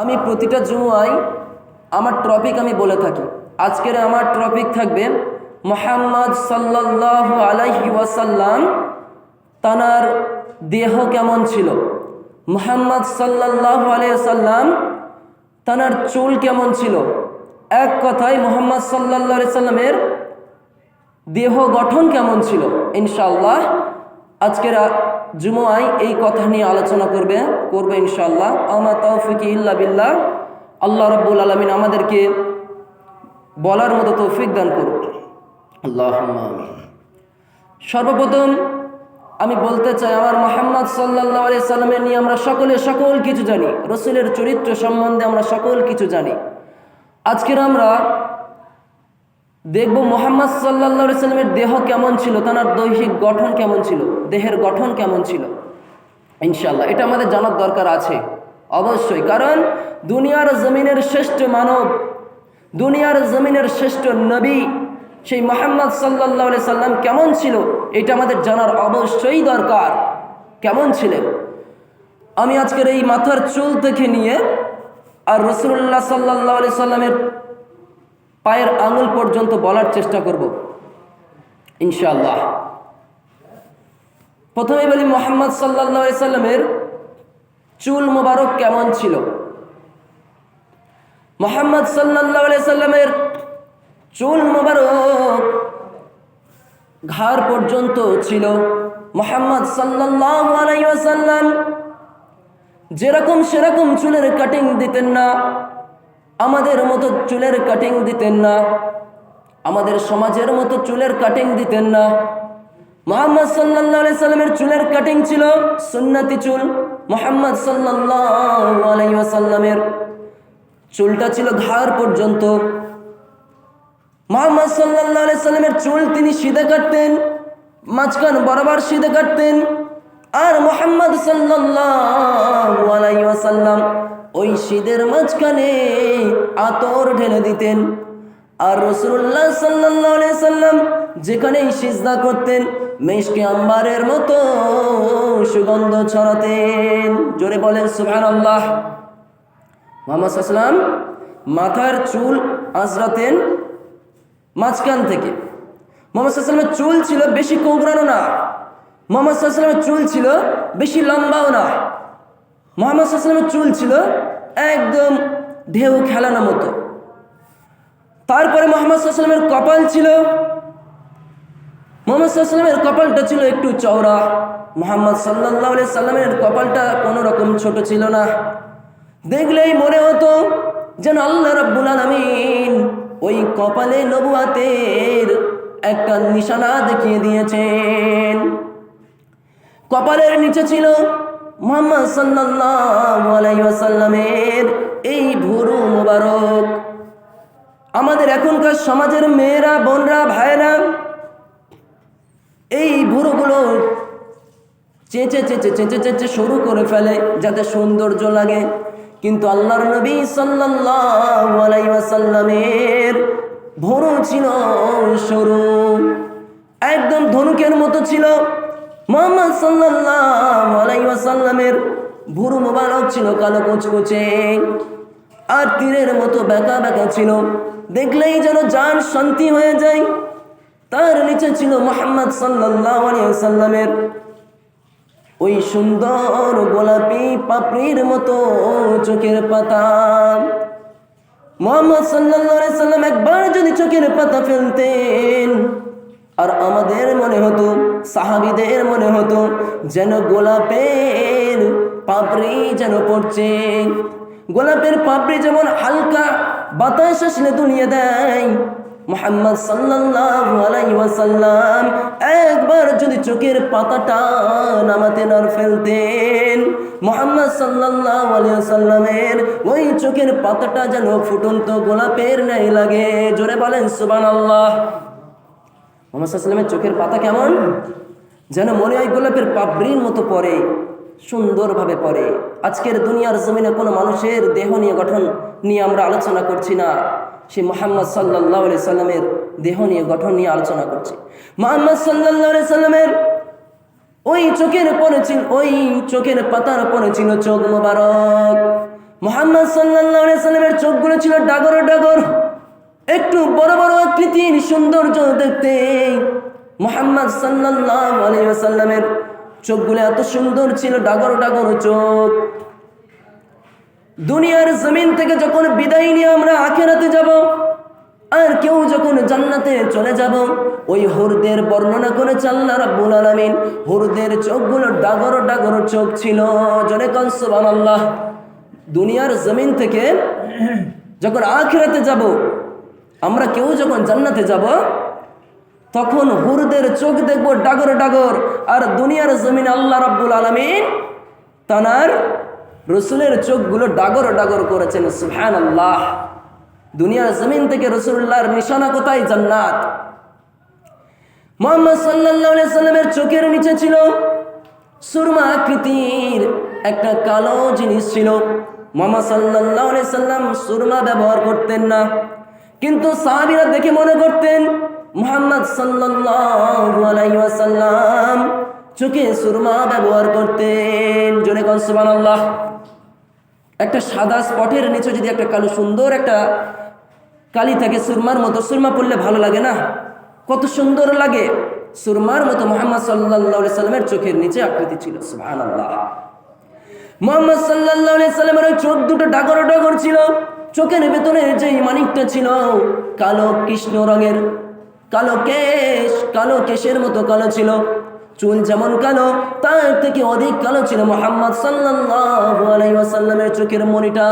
আমি প্রতিটা জুমায় আমার টপিক আমি বলে থাকি। আজকের আমার টপিক থাকবে মোহাম্মদ সাল্লাহ আলাইহি ওয়াসাল্লাম তানার দেহ কেমন ছিল? মোহাম্মদ সাল্লাহ আলাইসাল্লাম তানার চুল কেমন ছিল? এক কথায় মোহাম্মদ সাল্লাহ সাল্লামের দেহ গঠন কেমন ছিল? ইনশাল্লাহ আজকের জুমুয়ায় এই কথা নিয়ে আলোচনা করবে করবে ইনশাল্লাহ আমা তৌফিক ইল্লা বিল্লাহ। আল্লাহ রব্বুল আলমিন আমাদেরকে বলার মতো তৌফিক দান করুন আল্লাহ সর্বপ্রথম আমি বলতে চাই আমার মোহাম্মদ সাল্লাহ আলি সাল্লামের নিয়ে আমরা সকলে সকল কিছু জানি। রসুলের চরিত্র সম্বন্ধে আমরা সকল কিছু জানি। আজকের আমরা দেখব মোহাম্মদ সাল্লাহ সাল্লামের দেহ কেমন ছিল তার দৈহিক গঠন কেমন ছিল। দেহের গঠন কেমন ছিল? ইনশাল্লাহ এটা আমাদের জানার দরকার আছে, অবশ্যই। কারণ দুনিয়ার জমিনের শ্রেষ্ঠ মানব, দুনিয়ার জমিনের শ্রেষ্ঠ নবী, সেই মোহাম্মদ সাল্লাহ সাল্লাম কেমন ছিল? এটা আমাদের জানার অবশ্যই দরকার। কেমন ছিলেন? আমি আজকের এই মাথার চুল থেকে নিয়ে আর রসুল্লাহ সাল্লাহ আলি সাল্লামের পায়ের আঙুল পর্যন্ত বলার চেষ্টা করব, ইনশাআল্লাহ। প্রথমে বলি মোহাম্মদ সাল্লাহ সাল্লামের চুল মোবারক কেমন ছিল? মোহাম্মদ সাল্লাহ সাল্লামের চুল মোবারক ঘাড় পর্যন্ত ছিল। মোহাম্মদ আলাইসাল্লাম যেরকম সেরকম চুলের কাটিং দিতেন না, আমাদের মতো চুলের কাটিং দিতেন না, আমাদের সমাজের মতো চুলের কাটিং দিতেন না। মোহাম্মদ সাল্লাহ সাল্লামের চুলের কাটিং ছিল সুন্নতি চুল। মোহাম্মদ সাল্লাহ সাল্লামের চুলটা ছিল ঘাড় পর্যন্ত। মোহাম্মদ সাল্লাহ সাল্লামের চুল তিনি সিধে কাটতেন, মাঝখান বরাবর সিধে কাটতেন। আর মোহাম্মদ সাল্লাহ ওই সিদের মাঝখানে আতর ঢেলে দিতেন। আর রসুল্লাহ সাল্লাহ সাল্লাম যেখানেই সিজদা করতেন, মেশকে আম্বারের মতো সুগন্ধ ছড়াতেন। জোরে বলেন সুহান আল্লাহ মোহাম্মদ সাল্লাম মাথার চুল আঁচড়াতেন মাঝখান থেকে। মোহাম্মদ সাল্লামের চুল ছিল বেশি কোঁকড়ানো না। মোহাম্মদ সাল্লামের চুল ছিল বেশি লম্বাও না। মোহাম্মদ সাল্লামের চুল ছিল একদম ঢেউ খেলানো মতো। তারপরে মোহাম্মদ সাল্লামের কপাল ছিল। মোহাম্মদ সাল্লামের কপালটা ছিল একটু চওড়া। মোহাম্মদ সাল্লাহ সাল্লামের কপালটা কোনো রকম ছোট ছিল না। দেখলেই মনে হতো যেন আল্লাহ রব্বুল আলমিন ওই কপালে নবুয়াতের একটা নিশানা দেখিয়ে দিয়েছেন। কপালের নিচে ছিল মোহাম্মদ সাল্লাহ সাল্লামের এই ভুরু আমাদের এখনকার সমাজের মেয়েরা, বোনরা ভাইরা এই ভুরুগুলো চেঁচে চেঁচে চেঁচে চেঁচে শুরু করে ফেলে যাতে সৌন্দর্য লাগে। কিন্তু আল্লাহর নবী সাল্লামের ভরু ছিল সরু একদম ধনুকের মতো ছিল। মোহাম্মদ সাল্লামের ভুরু মোবারক ছিল, কালো কুচকুচে। আর তীরের মতো বেঁকা বেঁকা ছিল। দেখলেই যেন যান শান্তি হয়ে যায়, তার নিচে ছিল মোহাম্মদ সাল্লামের ওই সুন্দর গোলাপি পাপড়ির মতো চোখের পাতা। মোহাম্মদ সাল্লাম একবার যদি চোখের পাতা ফেলতেন, আর আমাদের মনে হতো, সাহাবিদের মনে হতো, যেন গোলাপের পাপড়ি যেন পড়ছে। গোলাপের পাপড়ি যেমন হালকা বাতাস আসলে দুনিয়া দেয়। মোহাম্মদ সাল্লাল্লাহু আলাইহি ওয়াসাল্লাম একবার যদি চোখের পাতাটা নামাতেন আর ফেলতেন, মোহাম্মদ সাল্লাল্লাহু আলাইহি ওয়াসাল্লামের ওই চোখের পাতাটা যেন ফুটন্ত গোলাপের ন্যায় লাগে। জোরে বলেন, সুবহানাল্লাহ। মোহাম্মদ সাল্লামের চোখের পাতা কেমন? যেন মনে হয় গোলাপের পাবড়ির মতো পড়ে। সুন্দরভাবে পড়ে। আজকের দুনিয়ার জমিনে কোনো মানুষের দেহ নিয়ে গঠন নিয়ে আমরা আলোচনা করছি না। সে মোহাম্মদ সাল্লাহ সাল্লামের দেহ নিয়ে গঠন নিয়ে আলোচনা করছি। মোহাম্মদ সাল্লাহ সাল্লামের ওই চোখের পরে ছিল ওই চোখের পাতার পরে ছিল চোখ মোবারক। মোহাম্মদ সাল্লাল্লাহু আলাইহি সাল্লামের চোখগুলো ছিল ডাগর ডাগর। একটু বড় বড় আকৃতির সৌন্দর্য দেখতে। মোহাম্মদ সাল্লাল্লাহু আলাইহি সাল্লামের চোখগুলো এত সুন্দর ছিল, ডাগর ডাগর চোখ। দুনিয়ার জমিন থেকে যখন বিদায় নিয়ে আমরা আখেরাতে যাব, আর কেউ যখন জান্নাতে চলে যাব, ওই হুরদের বর্ণনা করে আল্লাহ রাব্বুল আলামিন, হুরদের চোখগুলো ডাগর ডাগর চোখ ছিল। জনে কন, সুবহানাল্লাহ। দুনিয়ার জমিন থেকে যখন আখেরাতে যাব, আমরা কেউ যখন জান্নাতে যাব তখন হুরদের চোখ দেখব ডাগর ডাগর, আর দুনিয়ার জমিন আল্লাহ রাব্বুল আলামিন তানার রসুলের চোখগুলো ডাগর ডাগর করেছেন সুহান আল্লাহ দুনিয়ার জমিন থেকে রসুল্লাহর নিশানা কোথায়? জান্নাত। মোহাম্মদ সাল্লাহ সাল্লামের চোখের নিচে ছিল সুরমা আকৃতির একটা কালো জিনিস ছিল। মোহাম্মদ সাল্লাহ সাল্লাম সুরমা ব্যবহার করতেন না, কিন্তু সাহাবিরা দেখে মনে করতেন মোহাম্মদ সাল্লাম চোখে সুরমা ব্যবহার করতেন। জোরে কন সুবহানাল্লাহ। একটা সাদা স্পটের নিচে যদি একটা কালো সুন্দর একটা কালি থাকে, সুরমার মতো, সুরমা পড়লে ভালো লাগে না? কত সুন্দর লাগে। সুরমার মতো মোহাম্মদ সাল্লাহ সাল্লামের চোখের নিচে আকৃতি ছিল সুহান আল্লাহ মোহাম্মদ সাল্লাহ সাল্লামের ওই চোখ দুটো ডাগর ডাগর ছিল, চোখের ভেতরে যে মানিকটা ছিল, কালো কৃষ্ণ রঙের। কালো কেশ কালো কেশের মতো কালো ছিল। চুল যেমন কালো, তার থেকে অধিক কালো ছিল মোহাম্মদ ওয়াসাল্লামের চোখের মনিটা।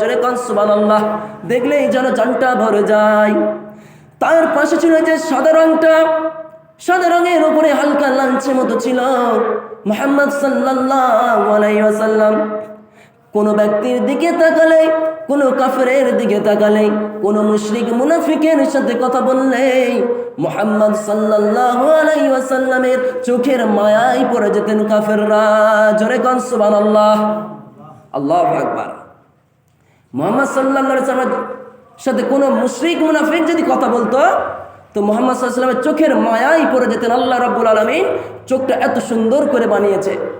জোরে কান, সুবহানাল্লাহ। দেখলেই যেন জানটা ভরে যায়। তার পাশে ছিল যে সাদা রংটা। সাদা রঙের উপরে হালকা লাঞ্চের মতো ছিল মোহাম্মদ সাল্লাল্লাহু আলাইহি ওয়াসাল্লাম। কোনো ব্যক্তির দিকে তাকালে কোনো কাফেরের দিকে তাকালে কোনো মুশরিক মুনাফিকের সাথে কথা বললে মোহাম্মদ সাল্লাল্লাহু আলাইহি ওয়াসাল্লামের চোখের মায়ায় পড়ে যেতেন কাফেররা। জোরে কন সুবহানাল্লাহ। আল্লাহু আকবার। মোহাম্মদ সাল্লাল্লাহু আলাইহি ওয়াসাল্লামের সাথে কোনো মুশরিক মুনাফিক যদি কথা বলতো, তো মোহাম্মদ ওয়াসাল্লামের চোখের মায়ায় পড়ে যেতেন আল্লাহ রাব্বুল আলামিন। চোখটা এত সুন্দর করে বানিয়েছে।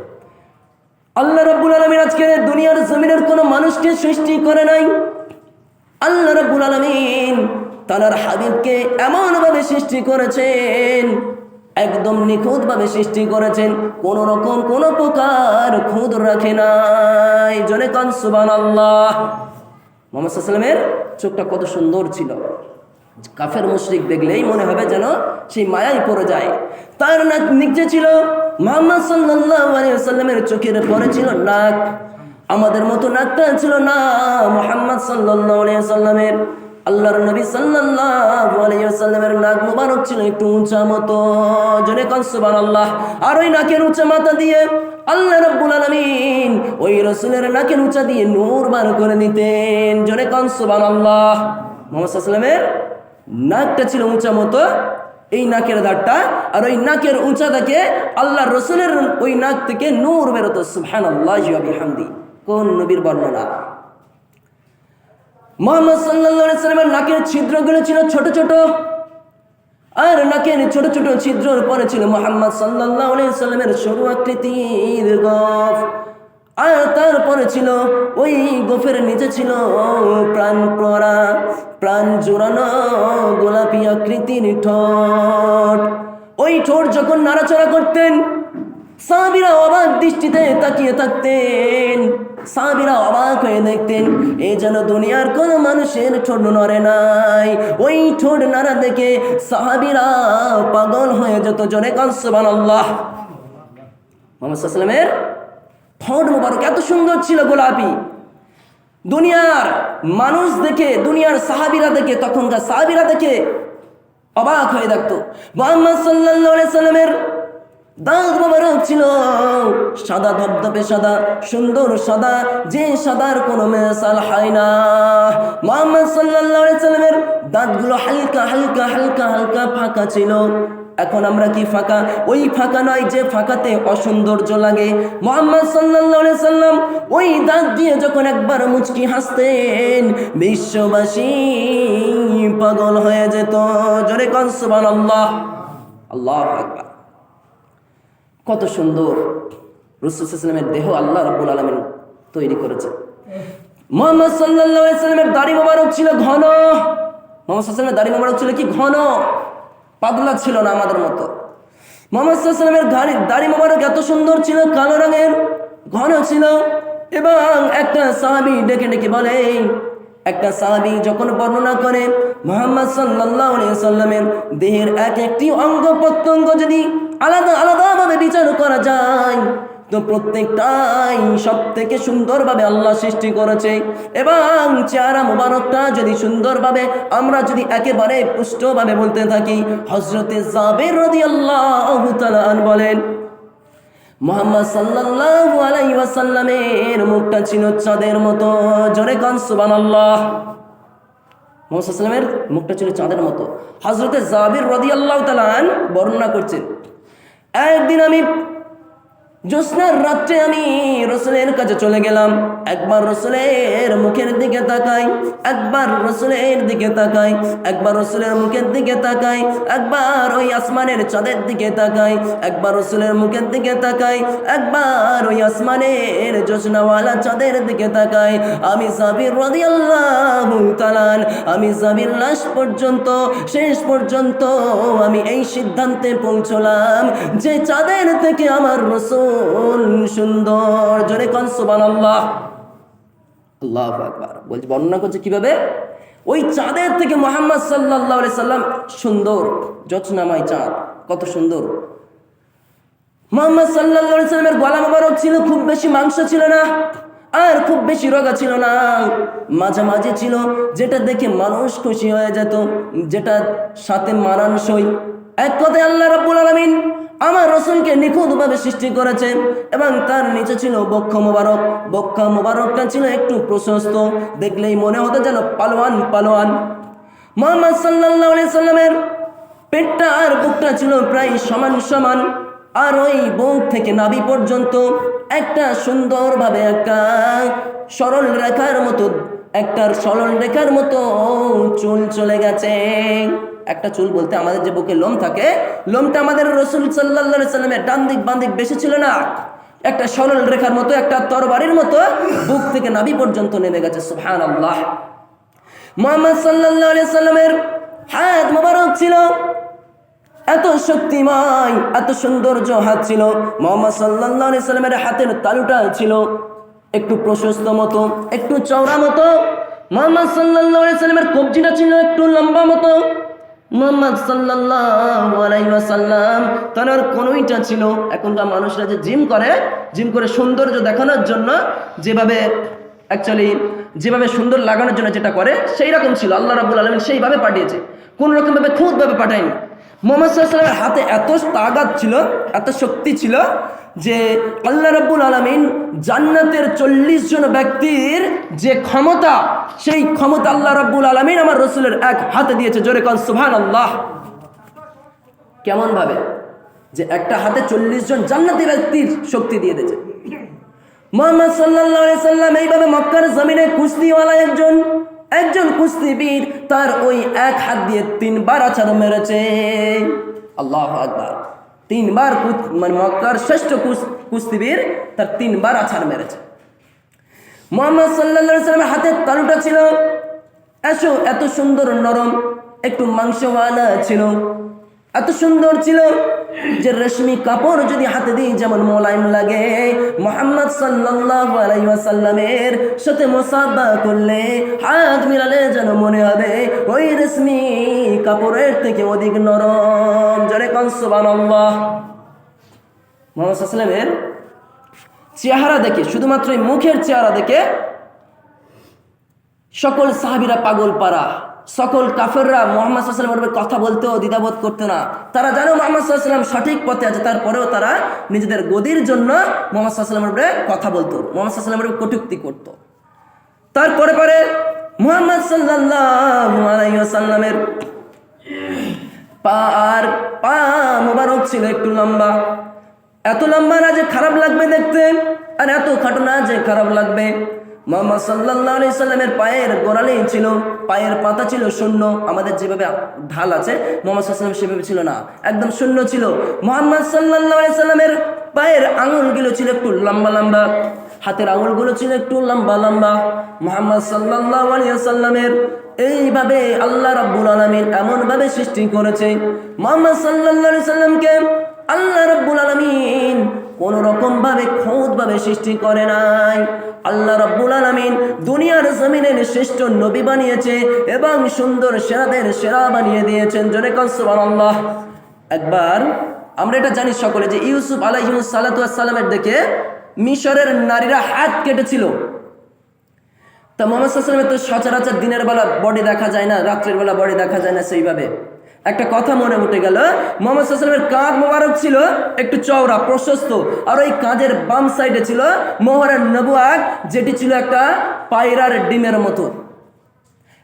আল্লাহ রাব্বুল আলমিন আজকে দুনিয়ার জমিনের কোনো মানুষকে সৃষ্টি করে নাই। আল্লাহ রাব্বুল আলমিন তার হাবিবকে এমনভাবে সৃষ্টি করেছেন, একদম নিখুঁতভাবে সৃষ্টি করেছেন, কোন রকম কোন প্রকার খুদ রাখে নাই। জনে কান সুবান আল্লাহ মোহাম্মদ সাল্লামের চোখটা কত সুন্দর ছিল। কাফের মুশরিক দেখলেই মনে হবে যেন সেই মায়াই পড়ে যায়। তার নাক নিচে ছিল মোহাম্মদ সাল্লামের চোখের পরে ছিল নাক। আমাদের মতো নাকটা ছিল না মোহাম্মদ সাল্লামের আল্লাহর নবী সাল্লামের নাক মুবারক ছিল একটু উঁচা মতো। জনে কান সুবহানাল্লাহ। আর ওই নাকের উঁচা মাথা দিয়ে আল্লাহ রাব্বুল আলামিন ওই রাসূলের নাকের উঁচা দিয়ে নূর বার করে নিতেন। জনে কান সুবহানাল্লাহ। মোহাম্মদ সাল্লামের নাকটা ছিল উঁচা মতো। এই নাকের দাঁড়টা আর ওই নাকের উঁচা থেকে আল্লাহ রসুলের ওই নাক থেকে নূর বেরোতো সুহান আল্লাহ কোন নবীর বর্ণনা? মোহাম্মদ সাল্লাহ সাল্লামের নাকের ছিদ্রগুলো ছিল ছোট ছোট। আর নাকের ছোট ছোট ছিদ্রর পরে ছিল মোহাম্মদ সাল্লাহ সাল্লামের সরু আকৃতির গফ। আর তারপরে ছিল, ওই গোফের নিচে ছিল প্রাণ পরা প্রাণ জোড়ানো গোলাপি আকৃতির ঠোঁট। ওই ঠোঁট যখন নাড়াচড়া করতেন সাবিরা অবাক দৃষ্টিতে তাকিয়ে থাকতেন। সাবিরা অবাক হয়ে দেখতেন এই যেন দুনিয়ার কোন মানুষের ঠোঁট নড়ে নাই। ওই ঠোঁট নাড়া দেখে সাহাবিরা পাগল হয়ে যেত, জোরে কানসবান আল্লাহ মোহাম্মদ সাল্লামের ঠোঁট মুবারক, এত সুন্দর ছিল গোলাপি। দুনিয়ার মানুষ দেখে, দুনিয়ার সাহাবিরা দেখে, তখনকার সাহাবিরা দেখে অবাক হয়ে দেখতো। মোহাম্মদ সাল্লাহ সাল্লামের দাঁত মোবারক ছিল। সাদা ধবধবে সাদা, সুন্দর সাদা, যে সাদার কোনো মেসাল হয় না। মোহাম্মদ সাল্লাহ সাল্লামের দাঁতগুলো হালকা হালকা হালকা হালকা ফাঁকা ছিল। এখন আমরা কি ফাঁকা? ওই ফাঁকা নয় যে ফাঁকাতে অসৌন্দর্য লাগে। মোহাম্মদ সাল্লাহ সাল্লাম ওই দাঁত দিয়ে যখন একবার মুচকি হাসতেন, বিশ্ববাসী পাগল হয়ে যেত। জোরে কনসবান আল্লাহ আল্লাহ কত সুন্দর। রসুলামের দেহ আল্লাহ রব্বুল আলমিন তৈরি করেছে মোহাম্মদ আলাইহি সাল্লামের দাড়ি মোবারক ছিল ঘন। মোহাম্মদ সাল্লামের দাড়ি মোবারক ছিল কি ঘন? পাতলা ছিল না আমাদের মতো। মোহাম্মদ সাল্লামের দাড়ি দাড়ি মোবারক এত সুন্দর ছিল, কালো রঙের, ঘন ছিল এবং একটা সাহাবি ডেকে ডেকে বলে একটা সাহাবি যখন বর্ণনা করে মোহাম্মদ সাল্লাহামের সাল্লামের দেহের এক একটি অঙ্গ প্রত্যঙ্গ যদি আলাদা আলাদাভাবে বিচার করা যায় তো প্রত্যেকটাই সব থেকে সুন্দরভাবে আল্লাহ সৃষ্টি করেছে। এবং চেহারা মুবারকটা যদি সুন্দরভাবে আমরা যদি একেবারে পুষ্টভাবে বলতে থাকি হজরতে জাবের রদি আল্লাহ বলেন, মোহাম্মদ সাল্লাল্লাহু আলাইহি ওয়াসাল্লামের মুখটা ছিল চাঁদের মতো। জোরে কান মোহাম্মদ সাল্লামের মুখটা ছিল চাঁদের মতো। হজরতে জাবির রদিয়াল্লাহ তালান বর্ণনা করছেন, একদিন আমি জ্যোৎস্নার রাত্রে আমি রসুলের কাছে চলে গেলাম। একবার রসুলের মুখের দিকে তাকাই, একবার রসুলের দিকে তাকাই, একবার রসুলের মুখের দিকে তাকাই, একবার ওই আসমানের চাঁদের দিকে তাকাই, একবার রসুলের মুখের দিকে তাকাই, একবার ওই আসমানের জ্যোৎস্নাওয়ালা চাঁদের দিকে তাকাই। আমি সাবির রদিয়াল্লাহু তালান আমি সাবির লাশ পর্যন্ত, শেষ পর্যন্ত আমি এই সিদ্ধান্তে পৌঁছলাম যে চাঁদের থেকে আমার রসুল সুন্দর, জোরে কন সুবহানাল্লাহ। আল্লাহ আকবার। বর্ণনা করছে কীভাবে? ওই চাঁদের থেকে মোহাম্মদ সাল্লাহ সাল্লাম সুন্দর চাঁদ। কত সুন্দর। মোহাম্মদ সাল্লাহ সাল্লামের গলা মোবারক ছিল, খুব বেশি মাংস ছিল না, আর খুব বেশি রোগা ছিল না। মাঝামাঝি ছিল, যেটা দেখে মানুষ খুশি হয়ে যেত যেটা সাথে মানানসই। এক কথায় আল্লাহ রাব্বুল আলামিন আমার রসুলকে নিখুঁতভাবে সৃষ্টি করেছেন এবং তার নিচে ছিল বক্ষ মোবারক। বক্ষ মোবারকটা ছিল একটু প্রশস্ত, দেখলেই মনে হতো যেন পালোয়ান পালোয়ান। মোহাম্মদ আলাইহি সাল্লামের পেটটা আর বুকটা ছিল প্রায় সমান সমান। আর ওই বুক থেকে নাভি পর্যন্ত একটা সুন্দরভাবে একটা সরল রেখার মতো, একটা সরল রেখার মতো চুল চলে গেছে। একটা চুল বলতে আমাদের যে বুকে লোম থাকে, লোমটা আমাদের রসুল সাল্লাহ সাল্লামের ডান দিক বাম দিক বেশি ছিল না। একটা সরল রেখার মতো, একটা তরবারির মতো বুক থেকে নাভি পর্যন্ত নেমে গেছে সুহান আল্লাহ মোহাম্মদ সাল্লাহ সাল্লামের হাত মোবারক ছিল। এত শক্তিময়, এত সৌন্দর্য হাত ছিল। মোহাম্মদ সাল্লাহ সাল্লামের হাতের তালুটা ছিল একটু প্রশস্ত মতো, একটু চওড়া মতো। মোহাম্মদ সাল্লাহ সাল্লামের কবজিটা ছিল একটু লম্বা মতো। মোহাম্মদ সাল্লাম তার কোনোইটা ছিল এখনকার মানুষরা যে জিম করে জিম করে সৌন্দর্য দেখানোর জন্য যেভাবে অ্যাকচুয়ালি যেভাবে সুন্দর লাগানোর জন্য যেটা করে সেই রকম ছিল। আল্লাহ রাবুল আলমিন সেইভাবে পাঠিয়েছে। কোন রকমভাবে খুঁতভাবে পাঠায়নি। মোহাম্মদ সাল্লামের হাতে এত তাগাত ছিল, এত শক্তি ছিল যে আল্লাহ রাব্বুল আলমিন জান্নাতের চল্লিশ জন ব্যক্তির যে ক্ষমতা, সেই ক্ষমতা আল্লাহ রাব্বুল আলমিন আমার রসুলের এক হাতে দিয়েছে। জোরে কন সুভান আল্লাহ কেমন ভাবে যে একটা হাতে চল্লিশ জন জান্নাতি ব্যক্তির শক্তি দিয়ে দিয়েছে। মোহাম্মদ সাল্লাহ সাল্লাম এইভাবে মক্কার জমিনে কুস্তিওয়ালা একজন একজন কুস্তিবীর তার ওই এক হাত দিয়ে তিনবার আছাড় মেরেছে। আল্লাহ আকবার। তিনবার মানে মক্কার শ্রেষ্ঠ কুস- কুস্তিবীর তার তিনবার আছাড় মেরেছে। মোহাম্মদ সাল্লাহ সাল্লামের হাতের তালুটা ছিল। এসো, এত সুন্দর নরম, একটু মাংসওয়ালা ছিল। এত সুন্দর ছিল। যে রেশমি কাপড় যদি হাতে দিই, যেমন মোলায়েম লাগে, মোহাম্মদ সাল্লাল্লাহু আলাইহি ওয়াসাল্লামের সাথে মুসাফা করলে হাত মিলালে যেন মনে হবে, ওই রেশমি কাপড়ের থেকে অধিক নরম। জরে কন, সুবহানাল্লাহ। মোহাম্মদ সাল্লামের চেহারা দেখে, শুধুমাত্র মুখের চেহারা দেখে সকল সাহাবিরা পাগল পারা সকল কাফেররা মোহাম্মদ সাল্লামের উপরে কথা বলতেও দ্বিধাবোধ করতো না। তারা জানো মোহাম্মদ সাল্লাম সঠিক পথে আছে, তারপরেও তারা নিজেদের গদির জন্য মোহাম্মদ সাল্লামের উপরে কথা বলতো, মোহাম্মদ সাল্লামের উপরে কটুক্তি করতো। তারপরে পরে মোহাম্মদ সাল্লামের পা আর পা মোবারক ছিল একটু লম্বা। এত লম্বা না যে খারাপ লাগবে দেখতে, আর এত খাটো না যে খারাপ লাগবে। মোহাম্মদ সাল্লাহ আলি সাল্লামের পায়ের গোড়ালি ছিল, পায়ের পাতা ছিল শূন্য, আমাদের যেভাবে ঢাল আছে, মোহাম্মদ সাল্লাম সেভাবে ছিল না, একদম শূন্য ছিল। মোহাম্মদ সাল্লাহ আলি সাল্লামের পায়ের আঙুলগুলো ছিল একটু লম্বা লম্বা, হাতের আঙুলগুলো ছিল একটু লম্বা লম্বা। মোহাম্মদ সাল্লাহ সাল্লামের এইভাবে আল্লাহ রাব্বুল আলমিন এমনভাবে সৃষ্টি করেছে, মোহাম্মদ সাল্লাহ সাল্লামকে আল্লাহ রাব্বুল আলমিন কোন রকম ভাবে সৃষ্টি করে নাই। আল্লাহ রাব্বুল আলামিন দুনিয়ার জমিনের শ্রেষ্ঠ নবী বানিয়েছে এবং সুন্দর সেরাদের সেরা বানিয়ে দিয়েছেন। জনে সুবহানাল্লাহ। একবার আমরা এটা জানি সকলে যে ইউসুফ আলাইহিস সালাতু সালামের দেখে মিশরের নারীরা হাত কেটেছিল। তা মোহাম্মদ সাল্লামের তো সচরাচর দিনের বেলা বডি দেখা যায় না, রাত্রের বেলা বডি দেখা যায় না সেইভাবে। একটা কথা মনে উঠে গেল। মোহাম্মদ সাল্লামের কাঁধ মোবারক ছিল, একটু চওড়া, প্রশস্ত। আর ওই কাঁধের বাম সাইডে ছিল মোহরের নবুয়াক যেটি ছিল একটা পায়রার ডিমের মতো।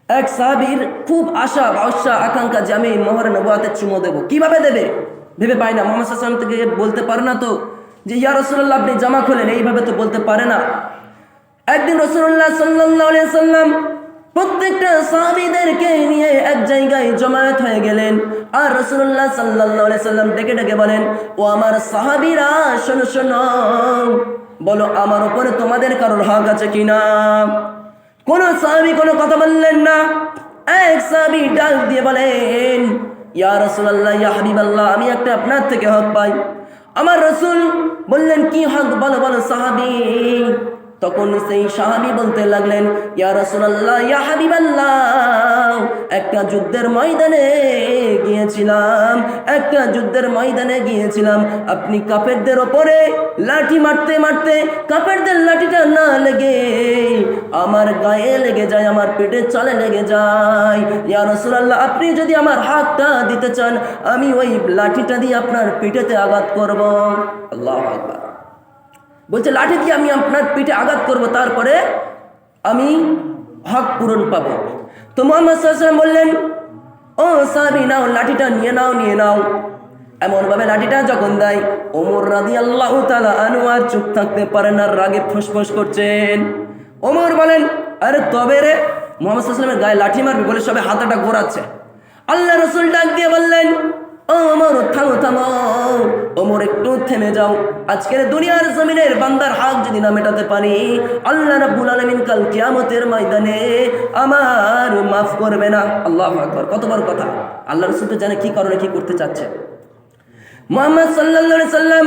এক সাহাবীর খুব আশা আশা, আকাঙ্ক্ষা যে আমি মোহরের নবুয়াতে চুমো দেবো। কীভাবে দেবে? ভেবে পাই না। মোহাম্মদ সাল্লাম থেকে বলতে পারে না তো যে, ইয়া রসুল্লাহ আপনি জামা খোলেন। এইভাবে তো বলতে পারে না। একদিন রসুল্লাহ সাল্লাহ সাল্লাম প্রত্যেকটা সাহাবিদেরকে নিয়ে এক জায়গায় জমায়েত হয়ে গেলেন। আর রসুল্লাহ সাল্লাহ সাল্লাম ডেকে ডেকে বলেন, ও আমার সাহাবিরা, শোনো শোনো। বলো, আমার উপরে তোমাদের কারোর হক আছে কিনা? কোন সাহাবি কোনো কথা বললেন না। এক সাহাবি ডাক দিয়ে বলেন, ইয়া রসুল্লাহ ইয়া হাবিবাল্লাহ, আমি একটা আপনার থেকে হক পাই। আমার রসুল বললেন, কি হক? বলো বলো, সাহাবি। তখন সেই সাহাবি বলতে লাগলেন, ইয়া ইয়া একটা যুদ্ধের ময়দানে গিয়েছিলাম, একটা যুদ্ধের ময়দানে গিয়েছিলাম। আপনি কাফেরদের ওপরে লাঠি মারতে মারতে কাফেরদের লাঠিটা না লেগে আমার গায়ে লেগে যায়, আমার পেটে চলে লেগে যায়। ইয়া রাসূলুল্লাহ, আপনি যদি আমার হাতটা দিতে চান, আমি ওই লাঠিটা দিয়ে আপনার পিঠেতে আঘাত করব। আল্লাহ আকবার। বলছে, লাঠি দিয়ে আমি আপনার পিঠে আঘাত করব, তারপরে আমি হক পূরণ পাবো। তো মোহাম্মদ বললেন, ও সাবি নাও, লাঠিটা নিয়ে নাও নিয়ে নাও। এমনভাবে লাঠিটা যখন দেয়, ওমর রাদি আল্লাহ তালা আনু আর চুপ থাকতে পারেন আর রাগে ফুসফুস করছেন। ওমর বলেন, আরে তবে রে, মোহাম্মদ গায়ে লাঠি মারবি বলে সবে হাতাটা ঘোরাচ্ছে আল্লাহ রসুল ডাক দিয়ে বললেন ওমর থামো থামো। ওমর একটু থেমে যাও। আজকের দুনিয়ার জমিনের বান্দার হাক যদি না মেটাতে পারি, আল্লাহ রাব্বুল আলামিন কাল কিয়ামতের ময়দানে আমার মাফ করবে না। আল্লাহ আকবার, কত বড় কথা। আল্লাহ রাসূল তো জানে কি কারণে, কি করতে চাচ্ছে। মুহাম্মদ সাল্লাল্লাহু সাল্লাম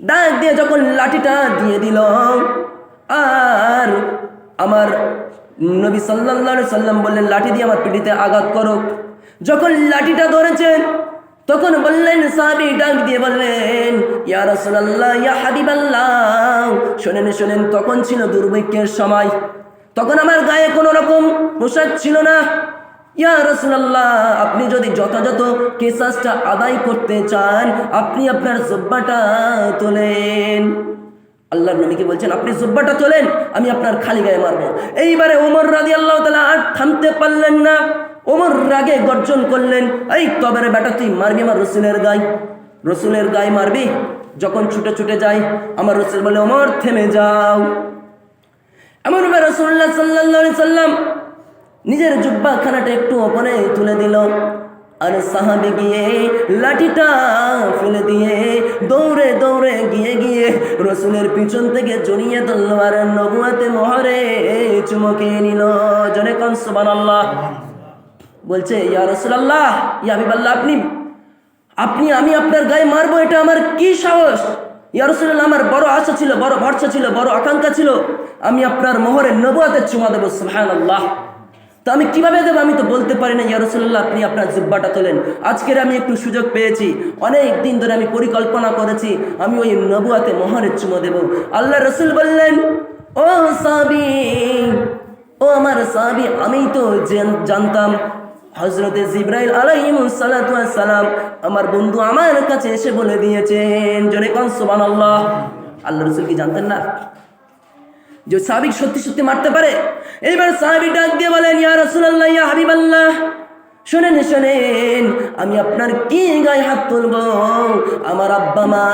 ডাক দিয়ে যখন লাঠিটা দিয়ে দিল, আর আমার নবী সাল্লাল্লাহু সাল্লাম বললেন, লাঠি দিয়ে আমার পিঠিতে আঘাত করো। যখন লাঠিটা ধরেছেন, তখন বললেন, সাহাবি ডাক দিয়ে বললেন, ইয়া রাসূলুল্লাহ, ইয়া হাবিবাল্লাহ। শোনেন শোনেন, তখন ছিল দুর্ভিক্ষের সময়। তখন আমার গায়ে কোনো রকম পোশাক ছিল না। ইয়া রাসূলুল্লাহ, আপনি যদি যথাযথ কেসাসটা আদায় করতে চান, আপনি আপনার জব্বাটা তোলেন। আল্লাহর নবীকে বলছেন? আপনি জুব্বাটা তোলেন, আমি আপনার খালি গায়ে মারবো। এইবারে ওমর রাজি আল্লাহ তালা আর থামতে পারলেন না। ওমর রাগে গর্জন করলেন, এই তবে রে বেটা, তুই মারবি আমার রসুলের গায়ে? রসুলের গায়ে মারবি? যখন ছুটে ছুটে যাই, আমার রসুল বলে, ওমর, থেমে যাও। এমন রসুল্লাহ সাল্লাহ সাল্লাম নিজের জুব্বা খানাটা একটু ওপরে তুলে দিল আর সাহাবে গিয়ে লাঠিটা ফেলে দিয়ে দৌড়ে দৌড়ে গিয়ে গিয়ে রসুলের পিছন থেকে জড়িয়ে ধরল আর নবুয়াতে মহরে চুমকে নিল। জনে কন সুবহানাল্লাহ। বলছে, ইয়া রসুলাল্লাহ, ইয়া হাবিবাল্লাহ, আপনি আপনি, আমি আপনার গায়ে মারবো, এটা আমার কি সাহস? ইয়া রসুল্লাহ আমার বড় আশা ছিল, বড় ভরসা ছিল, বড় আকাঙ্ক্ষা ছিল, আমি আপনার মোহরের নবুয়াতে চুমা দেবো, সুবহানাল্লাহ। তো আমি কীভাবে দেবো, আমি তো বলতে পারি না ইয়ারসুল্লাহ আপনি আপনার জিব্বাটা তোলেন। আজকের আমি একটু সুযোগ পেয়েছি, অনেক দিন ধরে আমি পরিকল্পনা করেছি, আমি ওই নবুয়াতে মহানের চুমো দেব। আল্লাহ রসুল বললেন, ও সাবি ও আমার সাবি আমি তো জানতাম হজরতে জিব্রাইল আলাইসালাম সালাম আমার বন্ধু আমার কাছে এসে বলে দিয়েছেন জনে কন সুবহানাল্লাহ। আল্লাহ রসুল কি জানতেন না? যে সাহাবিক সত্যি সত্যি মারতে পারে? এইবার সাহাবি ডাক দিয়ে বলেন, ইয়া রসুল আল্লাহ ইয়া হাবিবাল্লাহ। শোনেন শোনেন আমি আপনার কি গায়ে হাত তুলব? আমার আব্বা মা,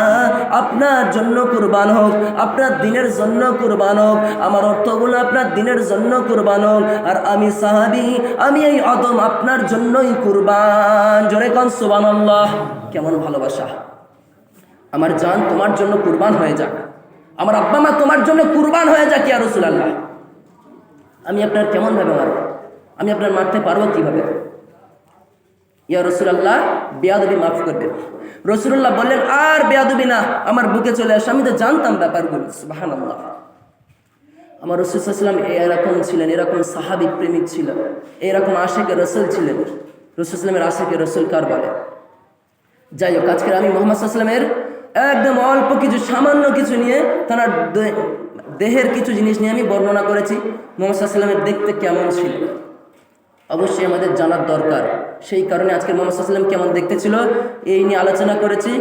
আপনার জন্য কুরবান হোক, আপনার দিনের জন্য কুরবান হোক, আমার অর্থগুলো আপনার দিনের জন্য কুরবান হোক, আর আমি সাহাবি, আমি এই অদম আপনার জন্যই কুরবান। জোরে কন, সুবহানাল্লাহ। কেমন ভালোবাসা। আমার জান তোমার জন্য কুরবান হয়ে যাক। আমার আব্বা মা তোমার জন্য কুরবান হয়ে যাক, ইয়া রসুল আল্লাহ আমি আপনার কেমন ভাবে মারব আমি আপনার মারতে পারব কীভাবে? ইয়া রসুলাল্লাহ, বেয়াদবি মাফ করবেন রসুল্লাহ বললেন, আর বেয়াদবি না, আমার বুকে চলে আসে। আমি তো জানতাম ব্যাপারগুলো। সুবাহান আল্লাহ আমার রসুলাম এরকম ছিলেন, এরকম সাহাবি প্রেমিক ছিল, এরকম আশেকে রসুল ছিলেন। রসুলামের আশেকে রসুল কার বলে? যাই হোক, আজকের আমি মোহাম্মদ সাল্লামের একদম অল্প কিছু, সামান্য কিছু নিয়ে, তার দেহের কিছু জিনিস নিয়ে আমি বর্ণনা করেছি। মোহাম্মদ সাল্লামের দেখতে কেমন ছিল? অবশ্যই আমাদের জানার দরকার। সেই কারণে আজকের মোহাম্মদ কেমন দেখতে ছিল এই নিয়ে আলোচনা করেছি।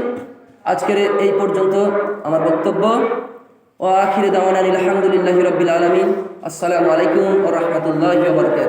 আজকের এই পর্যন্ত আমার বক্তব্য। ও আখিরে দাওয়ান আলহামদুলিল্লাহ রবিল আলমিন। আসসালামু আলাইকুম ও রহমতুল্লাহ বরকাত